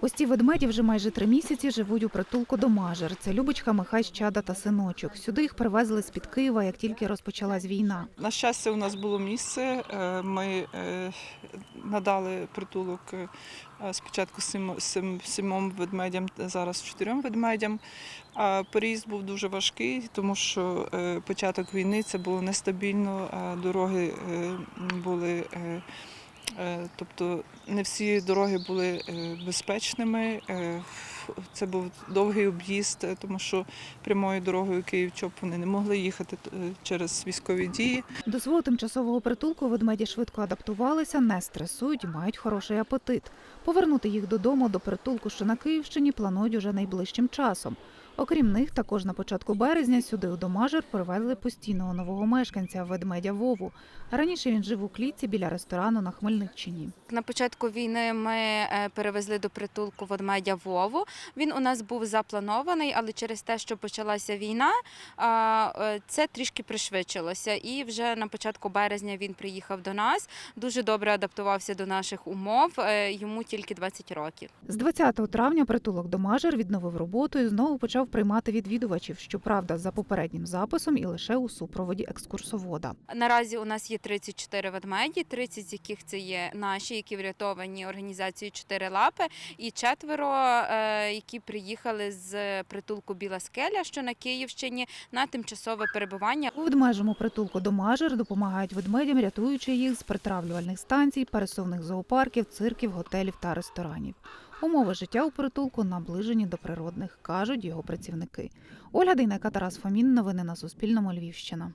Ось ці ведмеді вже майже три місяці живуть у притулку до Мажер. Це Любочка, Михай, Щада та синочок. Сюди їх привезли з під Києва, як тільки розпочалась війна. На щастя, у нас було місце. Е, Ми е, надали притулок е, спочатку сім, сім, сімом ведмедям, зараз чотирьом ведмедям. А переїзд був дуже важкий, тому що початок війни це було нестабільно, дороги були. Е, Тобто не всі дороги були е, безпечними. Е, Це був довгий об'їзд, тому що прямою дорогою Київ-Чоп вони не могли їхати через військові дії. До свого тимчасового притулку ведмеді швидко адаптувалися, не стресують, мають хороший апетит. Повернути їх додому до притулку, що на Київщині, планують уже найближчим часом. Окрім них, також на початку березня сюди у Домажер привезли постійного нового мешканця ведмедя Вову. Раніше він жив у клітці біля ресторану на Хмельниччині. На початку війни ми е, перевезли до притулку ведмедя Вову. Він у нас був запланований, але через те, що почалася війна, е, це трішки пришвидшилося. І вже на початку березня він приїхав до нас. Дуже добре адаптувався до наших умов. Е, Йому тільки 20 років. З 20 травня притулок Домажер відновив роботу і знову почав приймати відвідувачів. Щоправда, за попереднім записом і лише у супроводі екскурсовода. Наразі у нас є 34 ведмеді, 30 з яких це є наші, які врятовані організацією «Чотири лапи, і четверо, е, які приїхали з притулку Біла Скеля, що на Київщині, на тимчасове перебування. У ведмежому притулку Домажер допомагають ведмедям, рятуючи їх з притравлювальних станцій, пересувних зоопарків, цирків, готелів та ресторанів. Умови життя у притулку наближені до природних, кажуть його працівники. Ольга Дейнека, Тарас Фомін. Новини на Суспільному. Львівщина.